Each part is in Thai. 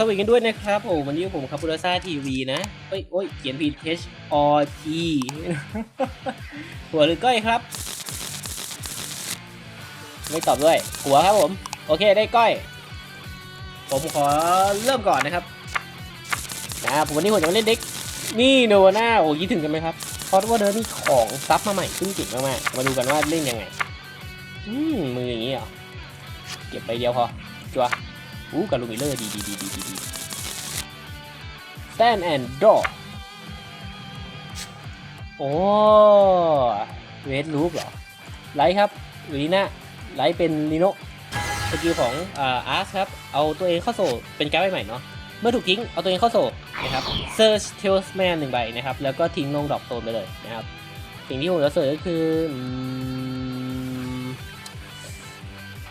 สวัสดีกันด้วยนะครับผมวันนี้ผมคาปูราซาทีวีนะเอ้ยโอ้ยเขียนผิด H O T หัวหรือก้อยครับ ไม่ตอบด้วย หัวครับผม โอเคได้ก้อย ผมขอเริ่มก่อนนะครับนะครับวันนี้ผมจะมาเล่นเด็กนี่โนวาน่าโอ้ยดถึงกันไหมครับเพราะว่าเดินนี่ของซับมาใหม่ขึ้นเก่งมากๆมาดูกันว่าเล่นยังไง อืมมืออย่างนี้เหรอเก็บไปเดียวพอจัว อู้กับลูมิเลอร์ดีดีดีดีดีดี stand and draw โอ้เวทลูปเหรอ ไลท์ครับลีน่าไลท์เป็นลีโนสกิลของอ่าอาร์สครับ เอาตัวเองเข้าโซ่เป็นการ์ดใหม่เนาะเมื่อถูกทิ้ง เอาตัวเองเข้าโซ่นะครับ search talisman หนึ่งใบนะครับ แล้วก็ทิ้งลงดอกโซนไปเลยนะครับ สิ่งที่ผมจะเสิร์ชก็คือ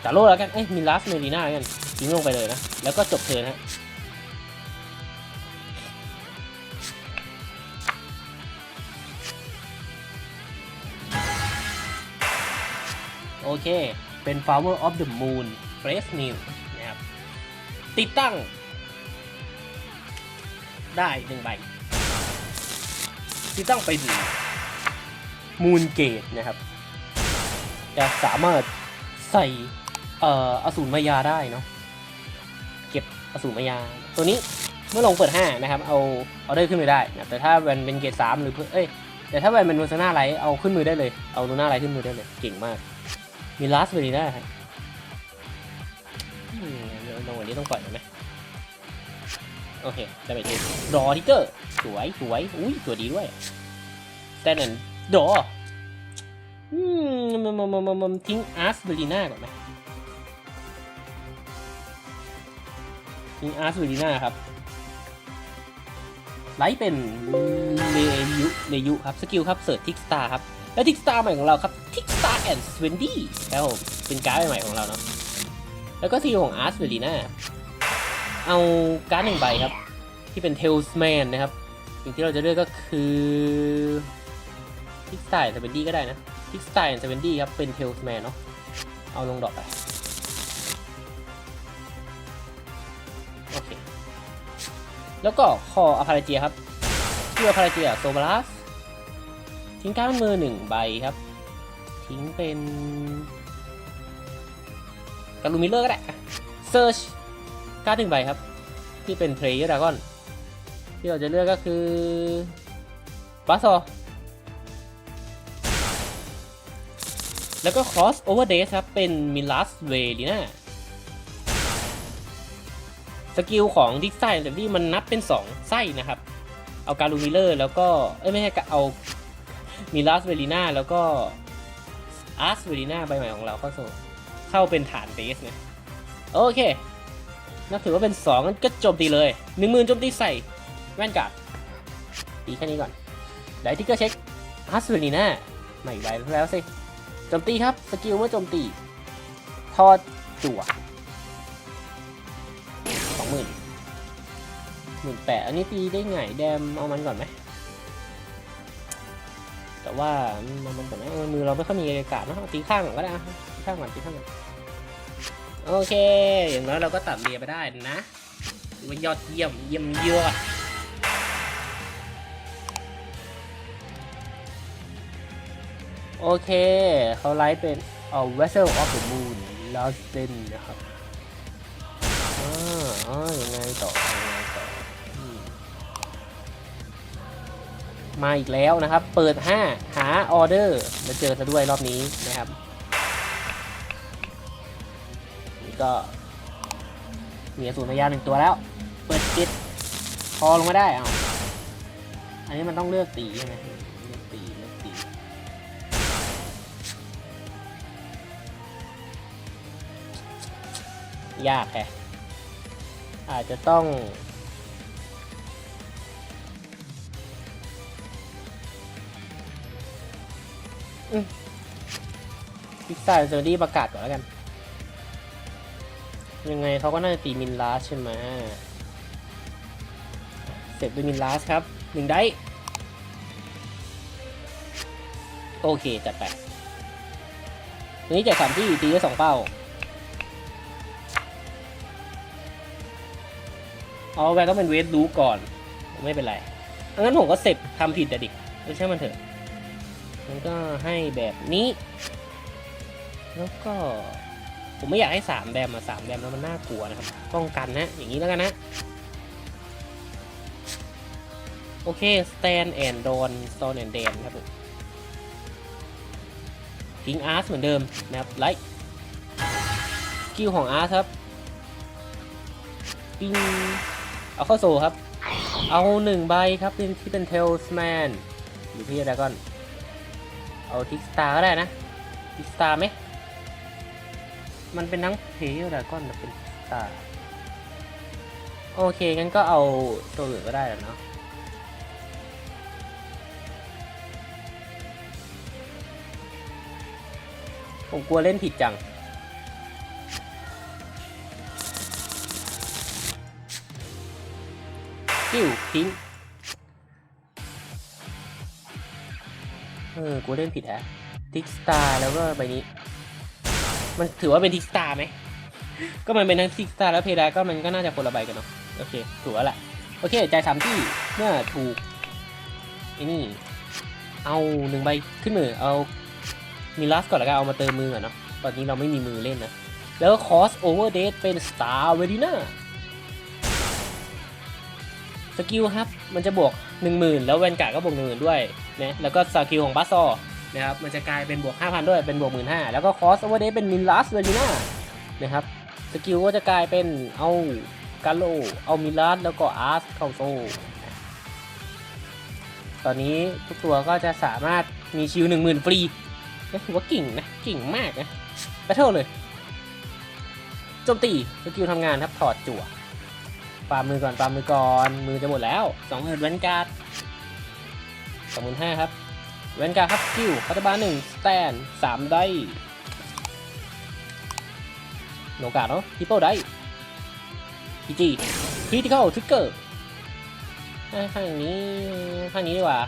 จาโร่แล้วกัน เอ้ยมิลัสเมลีน่ากัน ทิ้งลงไปเลยนะ แล้วก็จบเทิร์นฮะโอเค เป็น Flower of the Moon Fresh New นะครับ ติดตั้ง ได้หนึ่งใบ ติดตั้งไปดี Moon Gate นะครับ จะสามารถใส่อสูรมายาได้เนาะ อสูรมายา ตัวนี้เมื่อลงเปิด 5 นะครับ เอาเอาได้ขึ้นมือได้นะแต่ถ้าแวนเป็นเกรด3หรือเพื่อเอ้ยแต่ถ้าแวนเป็นโนซาน่าไลท์เอาขึ้นมือได้เลยเอาโนน่าไลท์ขึ้นมือได้เลยเก่งมาก มีลาสเวรีน่าครับอืมเดี๋ยวลงวันนี้ต้องปล่อยมันไหมโอเคได้ไปทีรอทิกเกอร์สวยสวยอุ้ยตัวดีด้วยแต่นั่นดออืมมันมันมันมันทิ้งอาร์สเวรีน่าก่อนไหม ทิ้งอาร์สเวรีน่าครับไลท์เป็นเลยุเลยุครับ สกิลครับเสิร์ชทิกสตาร์ครับ และทิกสตาร์ใหม่ของเราครับทิกสตาร์แอนด์สเวนดี้แล้วผมเป็นการ์ดใหม่ของเราเนาะแล้วก็ซีของอาร์สเวลีน่าเอาการ์ดหนึ่งใบครับ ที่เป็นเทลส์แมนนะครับ สิ่งที่เราจะเลือกก็คือทิกสตาร์แอนด์สเวนดี้ก็ได้นะทิกสตาร์แอนด์สเวนดี้ครับเป็นเทลส์แมนเนาะเอาลงดอกไป แล้วก็คออพาราเจียครับชื่ออพาราเจียโซบารัสทิ้งการ์ดมือหนึ่งใบครับ ทิ้งเป็นกาลูมิเลอร์ก็ได้เซิร์ชการ์ดหนึ่งใบครับ ที่เป็นเพลย์ดากอนที่เราจะเลือกก็คือบัสซอแล้วก็ cross over d a y ครับ เป็นมิลัสเวลีน่า สกิลของดิกไซน์แต่ที่มันนับเป็น 2 ไส้นะครับ เอาการูมิเลอร์แล้วก็ เอ้ยไม่ใช่เอามีลาสเวลีน่าแล้วก็อาร์สเวลีน่าใบใหม่ของเราเข้าสู่เข้าเป็นฐานเบสนะโอเค นับถือว่าเป็น2งั้นก็โจมตีเลย1 0,000โจมตีใส่แว่นกาดตีแค่นี้ก่อนได้ทิกเกอร์เช็คอาร์สเวลีน่าใหม่ใบแล้วสิโจมตีครับ สกิลเมื่อโจมตี ทอดจั่ว หมื่นหมื่นแปดอันนี้ตีได้ไงแดมเอามันก่อนไหมแต่ว่ามันมันแบบว่ามือเราไม่ค่อยมีอากาศนะเอาตีข้างก็ได้อะตีข้างก่อนตีข้างก่อนโอเค อย่างน้อยเราก็ตัดเรียไปได้นะถือว่ายอดเยี่ยมเยี่ยมยอดโอเค เขาไลฟ์เป็นเอา vessel of the moon last den นะครับ อ๋อยังไงต่อยังไงต่อมาอีกแล้วนะครับ เปิด 5 หาออเดอร์มาเจอซะด้วยรอบนี้นะครับ นี่ก็มีอสูรพยานหนึ่งตัวแล้ว เปิดจิตพอลงมาได้เอาอันนี้มันต้องเลือกตีใช่ไหมเลือกตีเลือกตียากแฮ อาจจะต้อง พิซซ่าเจอรี่ประกาศก่อนแล้วกัน ยังไงเขาก็น่าจะตีมินลาสใช่ไหมเสร็จด้วยมินลาสครับหนึ่งได้โอเค จัดไปทีนี้แจกสามที่ตีได้สองเป้า อ๋อแวนต้องเป็นเวทรู้ก่อน ไม่เป็นไรงั้นผมก็เสร็จทำผิดแต่ดิไม่ใช่มันเถอะมันก็ให้แบบนี้ แล้วก็ ผมไม่อยากให้สามแบมมาสามแบมแล้วมันน่ากลัวนะครับ ป้องกันนะ อย่างนี้แล้วกันนะ โอเค stand and don stand and dan ครับผมทิ้งอาร์ตเหมือนเดิมนะครับไลท์สกิลของอาร์ตครับปิ้ง เอาเข้าโซครับ เอาหนึ่งใบครับเป็นที่เป็นเทลส์แมนอยู่ที่ดากอน เอาทิกสตาร์ก็ได้นะทิกสตาร์ไหมมันเป็นทั้งเพย์ดากอนเป็นสตาร์โอเค งั้นก็เอาตัวอื่นก็ได้แล้วเนาะผมกลัวเล่นผิดจัง กิ้วทิ้ง เออ กูเล่นผิดแฮะทิกสตาร์แล้วก็ใบนี้ มันถือว่าเป็นทิกสตาร์ไหม ก็มันเป็นทั้งทิกสตาร์แล้วเพดาก็มันก็น่าจะคนละใบกันเนาะ โอเค ถูกแล้วแหละ โอเค จ่ายสามที่ เมื่อถูกไอ้นี่ เอาหนึ่งใบขึ้นมือ เอามีลัสก่อนแล้วกันเอามาเติมมือก่อนเนาะ ตอนนี้เราไม่มีมือเล่นนะ แล้วคอสโอเวอร์เดทเป็นสตาร์เวดิน่า สกิลครับ มันจะบวก 10,000 แล้วแวนการ์ดก็บวก10,000ด้วยนะแล้วก็สกิลของบัสซอนะครับมันจะกลายเป็นบวก 5,000 ด้วยเป็นบวก 15,000 แล้วก็คอสโอเวอร์เดเป็นมินลัสเวดิน่านะครับสกิลก็จะกลายเป็นเอากาโลเอามิลัสแล้วก็อาร์สเข้าโซตอนนี้ทุกตัวก็จะสามารถมีชิล10,000ฟรีก็ถือว่าเก่งนะเก่งมากนะแบทเทิลเลยโจมตีสกิลทำงานครับถอดจั่ว ปามือก่อนปามือก่อน มือจะหมดแล้วสองหมื่นแวนการ์ดสองหมื่นห้าครับแวนการ์ดครับสกิลพัตบาหนึ่งสแตนสามได้โนกาเนาะทิปเปิลได้พีจีคริติคอลทริกเกอร์ข้างนี้ข้างนี้ดีกว่า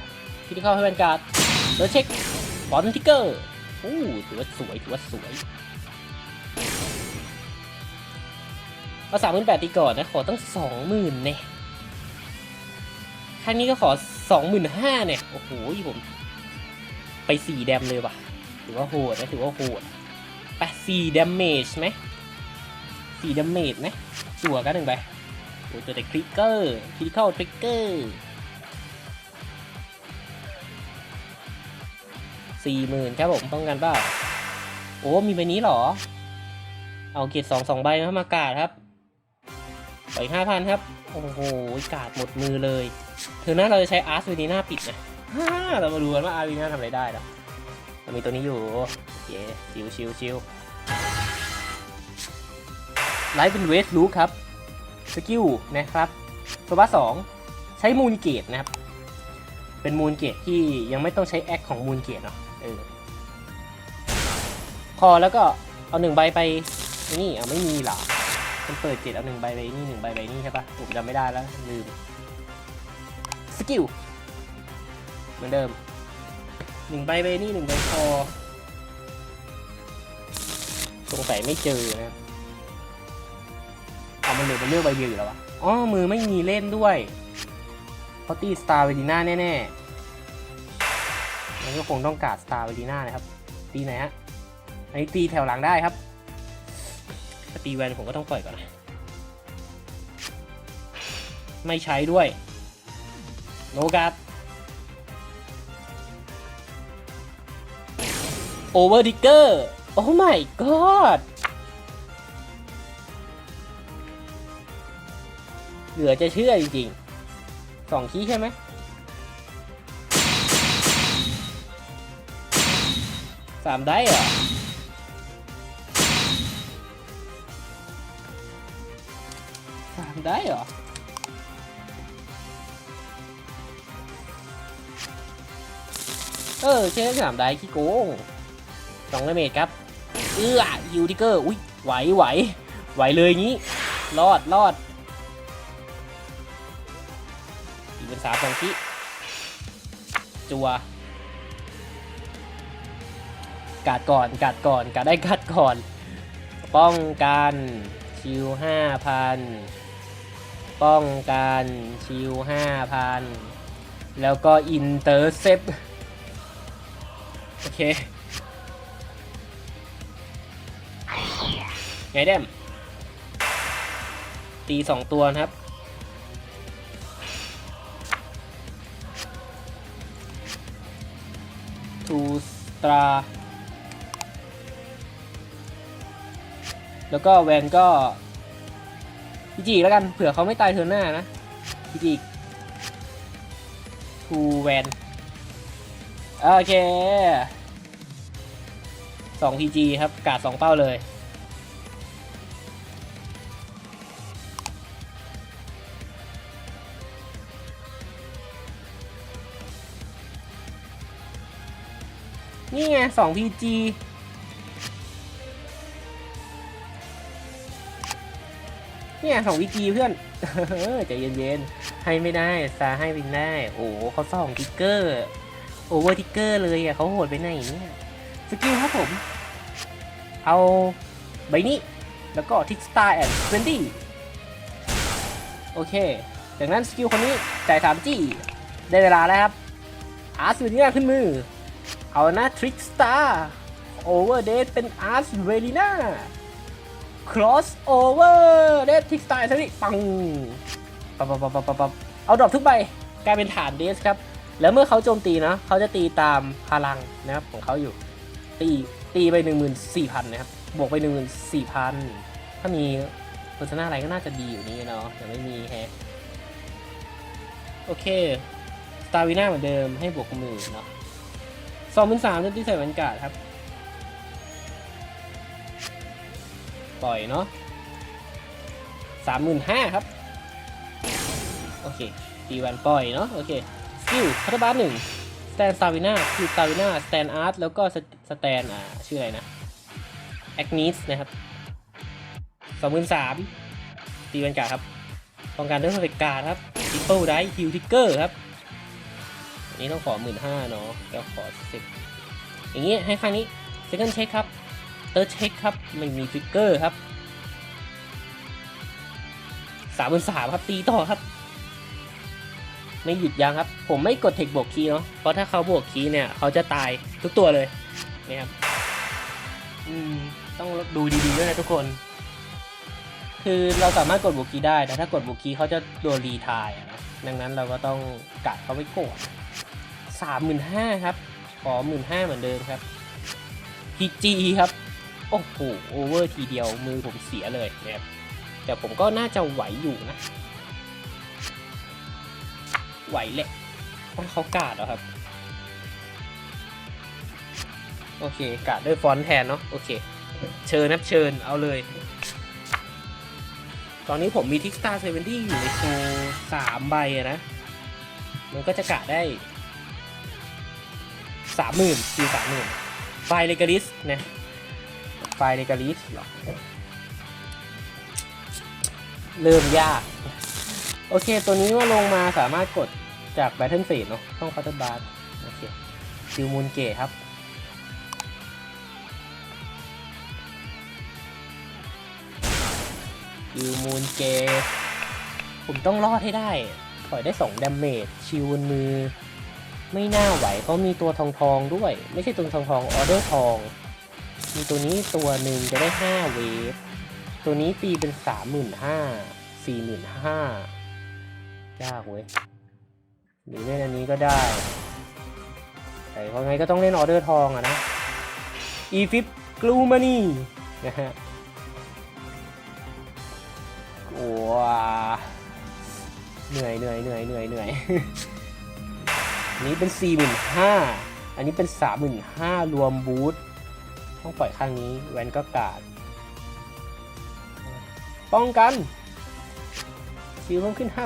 คริติคอลให้แวนการ์ดแล้วเช็คบอลทิกเกอร์โอ้ถือว่าสวยถือว่าสวย เอาสามหมื่นแปดตีก่อนนะ ขอตั้งสองหมื่นเนี่ยครั้งนี้ก็ขอสองหมื่นห้าเนี่ย โอ้โหผม ไปสี่แดมเลยว่ะ ถือว่าโหดนะ ถือว่าโหดไปสี่ดมเมจไหมสี่ดมเมจไหมจั่วกันหนึ่งไปโอ้ตัวแต่คลิกเกอร์คริติคอลทริกเกอร์สี่หมื่นครับผมป้องกันเปล่าโอ้มีใบนี้หรอ เอาเกียรติสองสองใบมามากาดครับ ไปห้าพันครับ โอ้โหกาดหมดมือเลยเธอหน้าเราจะใช้อาร์สวีนีน่าปิดนะเรามาดูกันว่าอาร์วีน่าทำอะไรได้นะเรามีตัวนี้อยู่โอเคชิวชิวชิวไลฟ์เป็นเวสลูครับ สกิลนะครับโซบ้าสองใช้มูลเกตนะครับ เป็นมูลเกตที่ยังไม่ต้องใช้แอคของมูลเกตเนาะเออพอแล้วก็เอาหนึ่งใบไปนี่เอาไม่มีหรอ มันเปิดเจ็ดเอาหนึ่งใบไปนี่หนึ่งใบไปนี่ใช่ปะผมจำไม่ได้แล้ว ลืม สกิล เหมือนเดิมหนึ่งใบไปนี่หนึ่งใบพอสงสัยไม่เจอนะครับเอามันเหลือเป็นเลือกใบเดียวอยู่แล้ววะอ๋อ มือไม่มีเล่นด้วยเพราะตีสตาร์เวดิน่าแน่ๆมันก็คงต้องการสตาร์เวดีน่านะครับ ตีไหนฮะ อันนี้ตีแถวหลังได้ครับ สตีแวนผมก็ต้องปล่อยก่อนนะ ไม่ใช้ด้วย โนกาดโอเวอร์ดิกเกอร์ โอ้ my god เหลือจะเชื่อจริงๆสองคีย์ใช่ไหมสามได้เหรอ ได้เหรอ เออใช่สามได้ขี้โกงสองเมตครับ เอื้อยูทิกเกอร์ อุ้ยไหวไหวไหวเลยงี้ รอดรอดอีกเป็นสามสองขี้จัวกัดก่อนกัดก่อนกัดได้กัดก่อน ป้องกันชิวห้าพัน ป้องกันชิวห้าพันแล้วก็อินเตอร์เซปโอเค ไงเดมตีสองตัวนะครับ ทูสตรา แล้วก็แวนก็ จีแล้วกันเผื่อเขาไม่ตายเทอร์หน้านะพีจีทูแวนโอเคสองพีจีครับกาดสองเป้าเลยนี่ไงสองพีจี เนี่ยสองวีจีเพื่อนใจเย็นๆ ให้ไม่ได้ซาให้เป็นได้ โอ้โหเขาสองทิกเกอร์ โอเวอร์ทิกเกอร์เลยอะเขาโหดไปไหนเนี่ยสกิลครับผม เอาใบนี้ แล้วก็ทิกสตาร์แอนด์เวนดี้โอเค จากนั้นสกิลคนนี้จ่ายสามจี้ได้เวลาแล้วครับ อาร์สเวลีน่าขึ้นมือ เอานะทริกสตาร์โอเวอร์เดทเป็นอาร์สเวลีน่า cross over เดททิกสไตล์ทนี่ปังปับปับปับปับปับเอาดรอปทุกใบกลายเป็นฐานเดสครับ แล้วเมื่อเขาโจมตีนะ เขาจะตีตามพลังนะครับของเขาอยู่ ตีตีไป 14,000 นะครับ บวกไป 14,000 ถ้ามีโฆษณาอะไรก็น่าจะดีอยู่นี้เนาะแต่ไม่มีแฮะโอเคสตาร์วิน่าเหมือนเดิมให้บวกหมื่นเนาะสองเป็นสามที่ใส่บรรยากาศครับ ปล่อยเนาะสามหมื่นห้าครับ โอเคตีแวนปล่อยเนาะโอเคสกิลพัตบาร์หนึ่งสแตนซาวิน่าคือซาวิน่าสแตนอาร์ตแล้วก็สแตนอ่าชื่ออะไรนะแอคนิสนะครับสองหมื่นสามตีแวนกาครับป้องกันด้วยเพอร์เฟกการครับทิปเปิลไดฮิลทิกเกอร์ครับอันนี้ต้องขอหมื่นห้าเนาะแล้วขอสิบอย่างงี้ให้ข้งนี้ second check ครับ เตอร์เช็คครับ ไม่มีทริกเกอร์ครับสามบนสามครับ ตีต่อครับ ไม่หยุดยั้งครับ ผมไม่กดเทคบวกคีย์เนาะเพราะถ้าเขาบวกคีย์เนี่ย เขาจะตายทุกตัวเลยนะครับอืมต้องดูดีๆด้วยนะทุกคน คือเราสามารถกดบวกคีย์ได้ แต่ถ้ากดบวกคีย์เขาจะโดนรีทายนะดังนั้นเราก็ต้องกัดเขาไว้ก่อนสามหมื่นห้าครับขอหมื่นห้าเหมือนเดิมครับพีจีครับ โอ้โหโอเวอร์ทีเดียวมือผมเสียเลยนะครับแต่ผมก็น่าจะไหวอยู่นะ ไหวแหละต้องเขากาดเหรอครับ โอเคกาดด้วยฟอนต์แทนเนาะโอเค เชิญนะเชิญเอาเลย ตอนนี้ผมมีทิกสตาร์เซเวนตี้อยู่ในโซสามใบนะ มันก็จะกาดได้สามหมื่นคือสามหมื่นไฟเลกาลิสนะ ไฟล์เลกาลิสหรอเริ่มยาก โอเค ตัวนี้ว่าลงมาสามารถกดจาก Battle Phase เนาะต้องคัตเตอร์บาร์โอเคซิลมูนเกตครับซิลมูนเกตผมต้องรอดให้ได้ถอยได้2ดาเมจชิวนมือ ไม่น่าไหวเพราะมีตัวทองทองด้วย ไม่ใช่ตัวทองทองออเดอร์ทอง มีตัวนี้ตัวหนึ่งจะได้ห้าเวฟ ตัวนี้ตีเป็นสามหมื่นห้าสี่หมื่นห้ายากเว้ยหรือเล่นอันนี้ก็ได้ แต่เพราะไงก็ต้องเล่นออเดอร์ทองอะนะอีฟิปกลูมานี่นะฮะว้เหนื่อยเหนื่อยเหนื่อยเหนื่อยเหนื่อยอันนี้เป็นสี่หมื่นห้าอันนี้เป็นสามหมื่นห้ารวมบูท ต้องปล่อยข้างนี้แวนก็กาด ป้องกันซิลเพิ่มขึ้น 5,000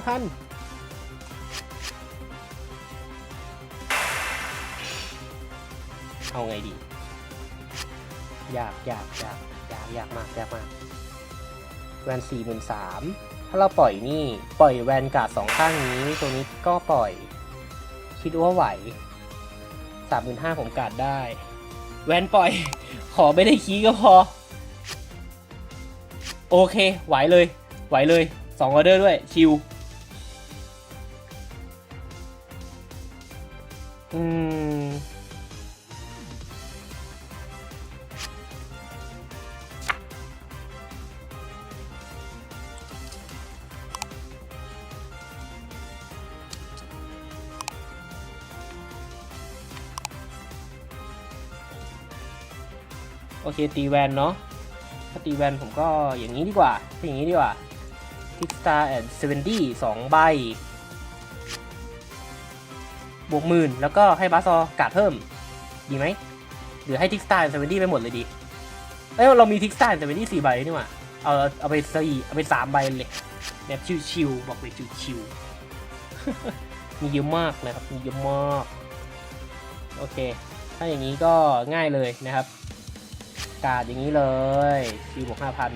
เอาไงดี ยากยากยากยากยากมากยากมากแวนสี่หมื่นสามถ้าเราปล่อยนี่ ปล่อยแวนกาดสองข้างนี้ ตัวนี้ก็ปล่อย คิดว่าไหวสามหมื่นห้าผมกาดได้ แวนปล่อย ขอไม่ได้คีก็พอ โอเค ไหวเลย ไหวเลยสองออเดอร์ด้วย ชิว อืม เคตีแวนเนาะถ้าตีแวนผมก็อย่างนี้ดีกว่าอย่างนี้ดีกว่าทิกสตาร์แอนด์เซเวนดี้สองใบบวกหมื่นแล้วก็ให้บาซอกาดเพิ่ม ดีไหมหรือให้ทิกสตาร์เซเวนดี้ไปหมดเลยดีเอ้ยเรามีทิกสตาร์เซเวนดี้สี่ใบนี่หว่าเอาเอาไปสี่เอาไปสามใบเลยแบบชิวๆบอกเลยชิวๆมีเยอะมากนะครับมีเยอะมากโอเค ถ้าอย่างนี้ก็ง่ายเลยนะครับ การ์ดอย่างนี้เลยคิวบวกห้าพัน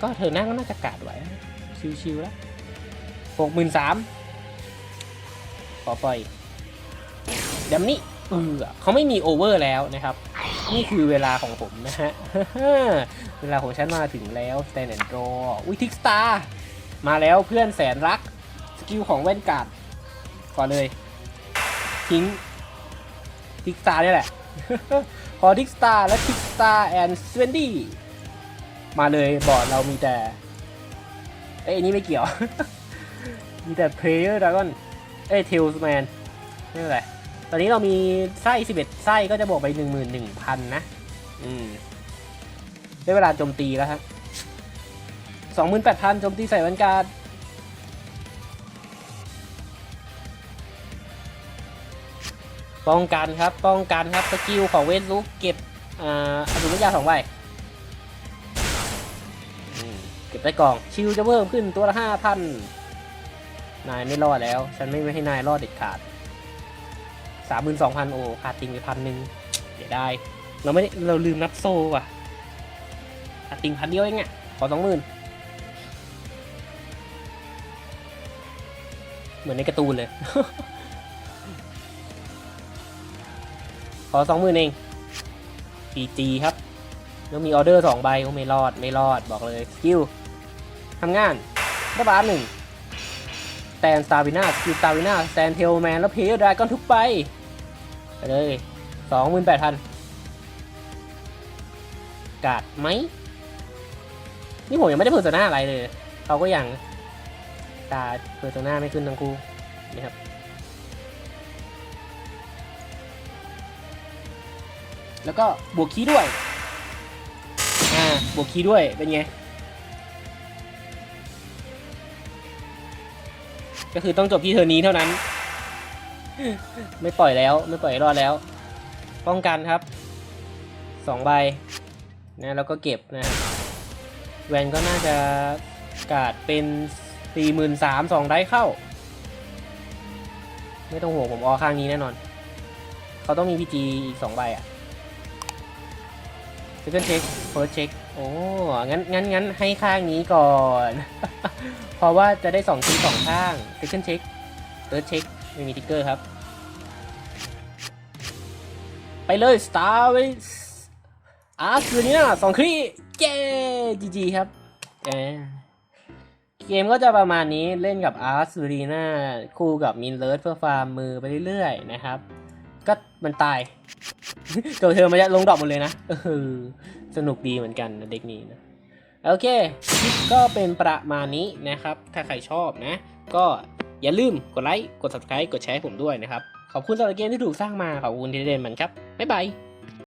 ก็เธอหน้าก็น่าจะกาดไหวชิวๆแล้วหกหมื่นสามขอปล่อยเดี๋ยวนี้เออเขาไม่มีโอเวอร์แล้วนะครับ นี่คือเวลาของผมนะฮะ เวลาของฉันมาถึงแล้วสแตนด์รออุ้ยทิกสตาร์มาแล้วเพื่อนแสนรัก สกิลของแว่นกาดก่อนเลย ทิ้งทิกสตาร์นี่แหละ พอทิกสตาร์และทิกสตาร์แอนด์สเวนดี้มาเลยบอร์ดเรามีแต่เอ้ยนนี้ไม่เกี่ยว มีแต่เพลเยอร์ดรากอนเอ้ยเทลส์แมนไม่เป็นไรตอนนี้เรามีไส้11 ไส้ก็จะบวกไป 11,000 นะ อืม ได้เวลาโจมตีแล้วครับ28,000โจมตีใส่วันการ์ ป้องกันครับ ป้องกันครับ สกิลของเวทลุกเก็บ อ่าอสุรยาสองใบเก็บได้กล่อง ชิลจะเพิ่มขึ้นตัวละห้าพันนายไม่รอดแล้ว ฉันไม่ให้นายรอดเด็ดขาดสามหมื่นสองพันโอขาดติงไปพันหนึ่งเดี๋ยวได้ เราไม่ได้เราลืมนับโซ่ว่ะขาดติงพันเดียวเองอะขอสองหมื่นเหมือนในการ์ตูนเลย ขอสองหมื่นเอง PG ครับ แล้วมีออเดอร์สองใบก็ไม่รอดไม่รอดบอกเลยสกิลทำงานระบาดหนึ่งแตนสตาวิน่าสกิลสตาวิน่าแตนเทลแมนแล้วเพย์ดราก้อนทุกใบไปเลยสองหมื่นแปดพันกาดไหมนี่ผมยังไม่ได้เพอร์โซนาอะไรเลยเขาก็ยังตาเพอร์โซนาไม่ขึ้นทั้งคู่นะครับ แล้วก็บวกคีย์ด้วยอ่าบวกคีย์ด้วยเป็นไง ก็คือต้องจบที่เทอร์นี้เท่านั้น ไม่ปล่อยแล้วไม่ปล่อยให้รอดแล้ว ป้องกันครับสองใบนะแล้วก็เก็บนะครับแวนก็น่าจะกาดเป็นสี่หมื่นสามสองได้เข้า ไม่ต้องห่วงผมออข้างนี้แน่นอน เขาต้องมีพีจีอีกสองใบอะ second check first check โอ้งั้นงั้นงั้นให้ข้างนี้ก่อน เพราะว่าจะได้สองทีสองข้าง second check third check ไม่มีติ๊กเกอร์ครับ ไปเลย star ไว้อาร์คืนนี้นะสองครีเย้จีจีครับเอเกมก็จะประมาณนี้เล่นกับอาร์ซูรีนาคู่กับมินเลิร์ดเพื่อฟาร์มมือไปเรื่อยๆนะครับ ก็มันตายตัวเธอมันจะลงดอกหมดเลยนะสนุกดีเหมือนกันนะเด็กนี้นะ โอเคคลิปก็เป็นประมาณนี้นะครับ ถ้าใครชอบนะ ก็อย่าลืมกดไลค์ กด subscribe กดแชร์ให้ผมด้วยนะครับ ขอบคุณสำหรับเกมที่ถูกสร้างมา ขอบคุณที่ได้เล่นมันครับ บ๊ายบาย